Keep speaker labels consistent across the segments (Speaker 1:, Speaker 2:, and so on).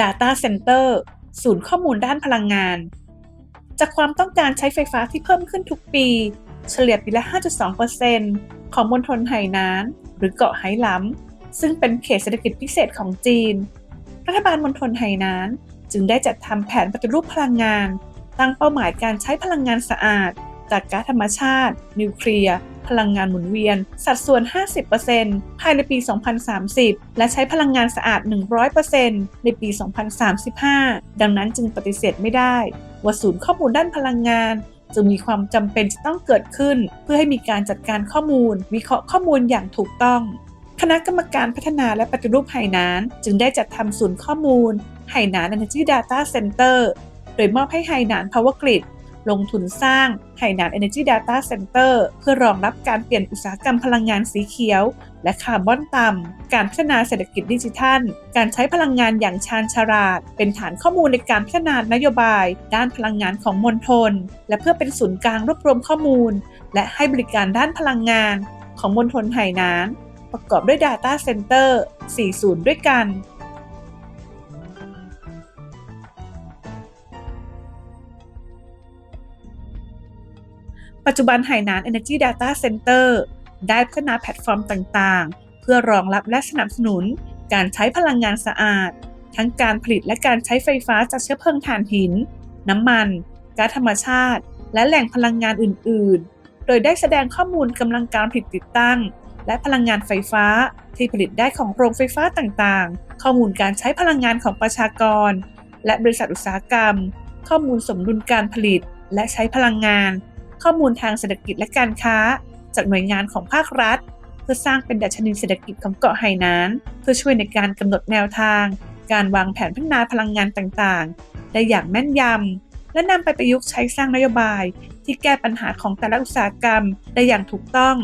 Speaker 1: Data Center ศูนย์ข้อมูลด้านพลังงาน จากความต้องการใช้ไฟฟ้าที่เพิ่มขึ้นทุกปี เฉลี่ยปีละ 5.2%ของมณฑลไหหนาน หรือเกาะไหหลำซึ่งเป็นเขตเศรษฐกิจพิเศษของจีน รัฐบาลมณฑลไหหนาน จึงได้จัดทำแผนปฏิรูปพลังงาน ตั้งเป้าหมายการใช้พลังงานสะอาด จากก๊าซธรรมชาติ นิวเคลียร์ พลังงานหมุนเวียน สัดส่วน 50%ภายในปี 2030 และใช้พลังงานสะอาด 100%ในปี 2035 ดังนั้นจึงปฏิเสธไม่ได้ว่าศูนย์ข้อมูลด้านพลังงานจึงมีความจำเป็นจะต้องเกิดขึ้น เพื่อให้มีการจัดการข้อมูล วิเคราะห์ข้อมูลอย่างถูกต้อง คณะกรรมการพัฒนาและปฏิรูปไหหนาน จึงได้จัดทำศูนย์ข้อมูลไหหนาน Energy Data Center โดยมอบให้ไหหนาน Power Grid ลงทุนสร้างไหหนาน Energy Data Center เพื่อรองรับการเปลี่ยนอุตสาหกรรมพลังงานสีเขียว และคาร์บอนต่ำ การพัฒนาเศรษฐกิจดิจิทัล การใช้พลังงานอย่างชาญฉลาด เป็นฐานข้อมูลในการพัฒนานโยบาย ด้านพลังงานของมณฑล และเพื่อเป็นศูนย์กลางรวบรวมข้อมูล และให้บริการด้านพลังงานของมณฑลไหหนาน ประกอบด้วย Data Center 4ศูนย์ด้วยกัน ปัจจุบันไหหนาน Energy Data Center ได้พัฒนาแพลตฟอร์มต่างๆ เพื่อรองรับและสนับสนุน การใช้พลังงานสะอาด ทั้งการผลิตและการใช้ไฟฟ้าจากเชื้อเพลิงถ่านหิน น้ำมันก๊าซธรรมชาติ และแหล่งพลังงานอื่น ๆ โดยได้แสดงข้อมูลกำลังการผลิตติดตั้ง และพลังงานไฟฟ้าที่ผลิตได้ของโรงไฟฟ้าต่างๆ ข้อมูลการใช้พลังงานของประชากร และบริษัทอุตสาหกรรม ข้อมูลสมดุลการผลิตและใช้พลังงาน ข้อมูลทางเศรษฐกิจและการค้า จากหน่วยงานของภาครัฐ เพื่อสร้างเป็นดัชนีเศรษฐกิจของเกาะไหหนานเพื่อช่วยในการกำหนดแนวทาง การวางแผนพัฒนาพลังงานต่างๆ ได้อย่างแม่นยำและนำไปประยุกต์ใช้สร้างนโยบาย ที่แก้ปัญหาของแต่ละอุตสาหกรรมได้อย่างถูกต้อง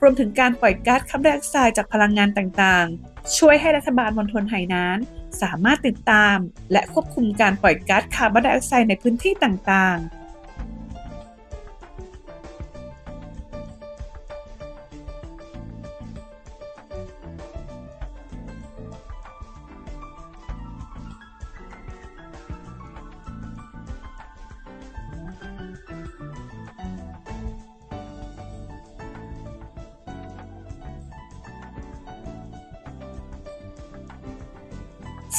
Speaker 1: รวมถึงการปล่อยก๊าซคาร์บอนไดออกไซด์จากพลังงานต่างๆ ช่วยให้รัฐบาลมณฑลไหหนานสามารถติดตาม และควบคุมการปล่อยก๊าซคาร์บอนไดออกไซด์ในพื้นที่ต่างๆ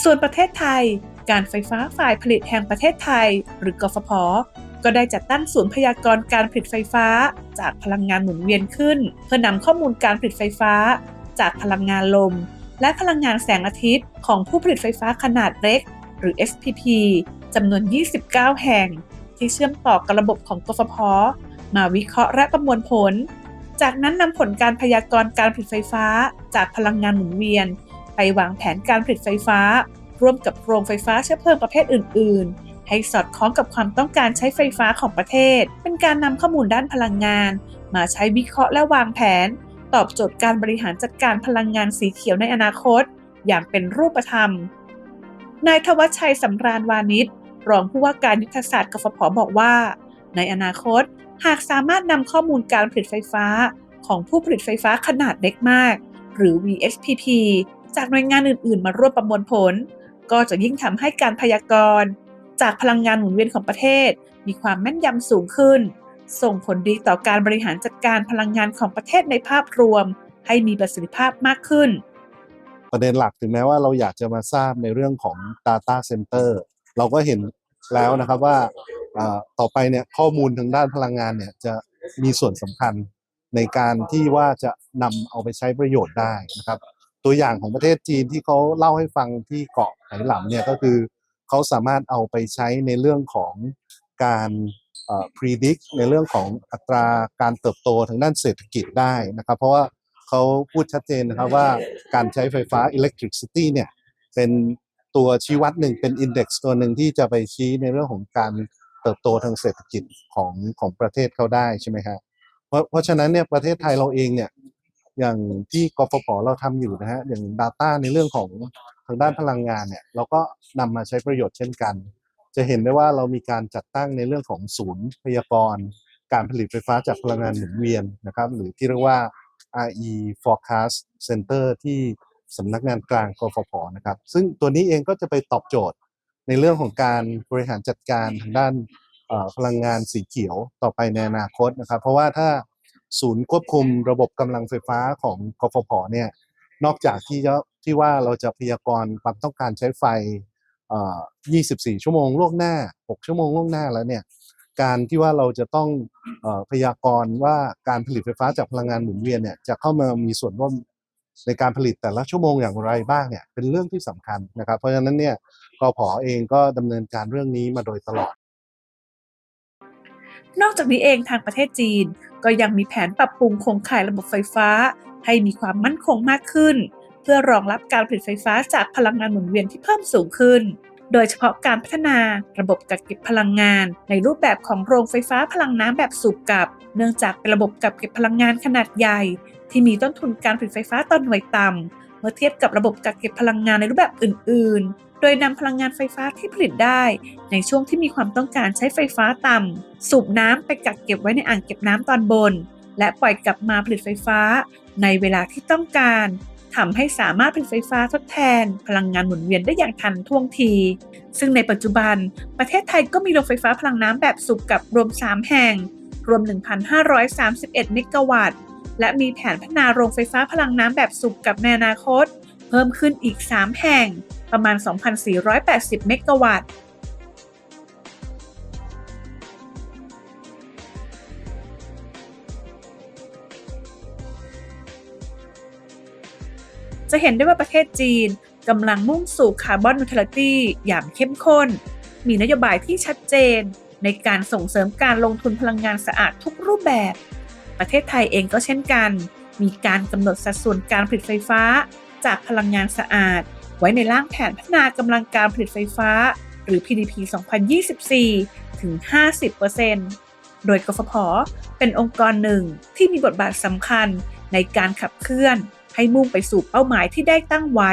Speaker 1: ส่วนประเทศไทย การไฟฟ้าฝ่ายผลิตแห่งประเทศไทย หรือกฟผ ก็ได้จัดตั้งศูนย์พยากรณ์การผลิตไฟฟ้า จากพลังงานหมุนเวียนขึ้น เพื่อนำข้อมูลการผลิตไฟฟ้า จากพลังงานลม และพลังงานแสงอาทิตย์ ของผู้ผลิตไฟฟ้าขนาดเล็ก หรือ SPP จำนวน 29 แห่ง ที่เชื่อมต่อกับระบบของกฟผ มาวิเคราะห์และประมวลผล จากนั้นนำผลการพยากรณ์การผลิตไฟฟ้า จากพลังงานหมุนเวียน ไปวางแผนการผลิตไฟฟ้า ร่วมกับโรงไฟฟ้าเชื้อเพลิงประเภทอื่น ๆ ให้สอดคล้องกับความต้องการใช้ไฟฟ้าของประเทศ เป็นการนำข้อมูลด้านพลังงาน มาใช้วิเคราะห์และวางแผน ตอบโจทย์การบริหารจัดการพลังงานสีเขียวในอนาคต อย่างเป็นรูปธรรม นายทวัชชัยสำราญวานิชรองผู้ว่าการยุทธศาสตร์กฟผบอกว่า ในอนาคต หากสามารถนำข้อมูลการผลิตไฟฟ้า ของผู้ผลิตไฟฟ้าขนาดเล็กมาก หรือ VSPP จากหน่วยงานอื่น ๆ มาร่วมประมวลผล ก็จะยิ่งทำให้การพยากรณ์ จากพลังงานหมุนเวียนของประเทศ มีความแม่นยำสูงขึ้น ส่งผลดีต่อการบริหารจัดการพลังงานของประเทศในภาพรวม ให้มีประสิทธิภาพมากขึ้น
Speaker 2: ประเด็นหลักถึงแม้ว่าเราอยากจะมาทราบในเรื่องของ Data Center เราก็เห็นแล้วนะครับว่าต่อไปเนี่ยข้อมูลทางด้านพลังงานเนี่ยจะมีส่วนสำคัญในการที่ว่าจะนำเอาไปใช้ประโยชน์ได้นะครับ ตัวอย่างของประเทศจีนที่เขาเล่าให้ฟังที่เกาะไหหลำเนี่ยก็คือเขาสามารถเอาไปใช้ในเรื่องของการเอ่อ predict ในเรื่องของอัตราการเติบโตทางด้านเศรษฐกิจได้นะครับ เพราะว่าเขาพูดชัดเจนนะครับว่าการใช้ไฟฟ้า electricity เนี่ยเป็นตัวชี้วัดหนึ่งเป็น index ตัวหนึ่งที่จะไปชี้ในเรื่องของการเติบโตทางเศรษฐกิจของของประเทศเขาได้ใช่ไหมครับเพราะเพราะฉะนั้นเนี่ยประเทศไทยเราเองเนี่ย อย่างที่กฟผเราทำอยู่นะฮะอย่าง Data ในเรื่องของทางด้านพลังงานเนี่ย เราก็นำมาใช้ประโยชน์เช่นกัน จะเห็นได้ว่าเรามีการจัดตั้งในเรื่องของศูนย์พยากรณ์ การผลิตไฟฟ้าจากพลังงานหมุนเวียนนะครับ หรือที่เรียกว่า RE Forecast Center ที่สำนักงานกลางกฟผนะครับ ซึ่งตัวนี้เองก็จะไปตอบโจทย์ในเรื่องของการบริหารจัดการทางด้านพลังงานสีเขียวต่อไปในอนาคตนะครับ เพราะว่าถ้า ศูนย์ควบคุมระบบกำลังไฟฟ้าของกฟผเนี่ยนอกจากที่จะที่ว่าเราจะพยากรณ์ความต้องการใช้ไฟ 24 ชั่วโมงล่วงหน้า 6 ชั่วโมงล่วงหน้าแล้วเนี่ยการที่ว่าเราจะต้องอพยากรณ์ว่าการผลิตไฟฟ้าจากพลังงานหมุนเวียนเนี่ยจะเข้ามามีส่วนร่วมในการผลิตแต่ละชั่วโมงอย่างไรบ้างเนี่ยเป็นเรื่องที่สำคัญนะครับ เพราะฉะนั้นเนี่ยกพอเองก็ดำเนินการเรื่องนี้มาโดยตลอด
Speaker 1: นอกจากนี้เองทางประเทศจีน ก็ยังมีแผนปรับปรุงโครงข่ายระบบไฟฟ้า ให้มีความมั่นคงมากขึ้น เพื่อรองรับการผลิตไฟฟ้าจากพลังงานหมุนเวียนที่เพิ่มสูงขึ้น โดยเฉพาะการพัฒนาระบบกักเก็บพลังงาน ในรูปแบบของโรงไฟฟ้าพลังน้ำแบบสูบกลับ เนื่องจากเป็นระบบกักเก็บพลังงานขนาดใหญ่ ที่มีต้นทุนการผลิตไฟฟ้าต่อหน่วยต่ำ มื่อเทียบกับระบบกักเก็บพลังงานในรูปแบบอื่น ๆ โดยนำพลังงานไฟฟ้าที่ผลิตได้ ในช่วงที่มีความต้องการใช้ไฟฟ้าต่ำสูบน้ำไปกักเก็บไว้ในอ่างเก็บน้ำตอนบน และปล่อยกลับมาผลิตไฟฟ้า ในเวลาที่ต้องการทำให้สามารถผลิตไฟฟ้าทดแทน พลังงานหมุนเวียนได้อย่างทันท่วงที ซึ่งในปัจจุบัน ประเทศไทยก็มีโรงไฟฟ้าพลังน้ำแบบสูบกับรวม 3 แห่ง รวม 1,531 เมกะวัตต์ และมีแผนพัฒนาโรงไฟฟ้าพลังน้ำแบบสูบกับในอนาคต เพิ่มขึ้นอีก 3 แห่ง ประมาณ 2,480 เมกะวัตต์จะเห็นได้ว่าประเทศจีนกำลังมุ่งสู่คาร์บอนนิวทรัลิตี้อย่างเข้มข้น มีนโยบายที่ชัดเจนในการส่งเสริมการลงทุนพลังงานสะอาดทุกรูปแบบ ประเทศไทยเองก็เช่นกัน มีการกำหนดสัดส่วนการผลิตไฟฟ้า จากพลังงานสะอาด ไว้ในร่างแผนพัฒนากำลังการผลิตไฟฟ้า หรือ PDP 2024 ถึง 50%โดยกฟผ เป็นองค์กรหนึ่งที่มีบทบาทสำคัญในการขับเคลื่อน ให้มุ่งไปสู่เป้าหมายที่ได้ตั้งไว้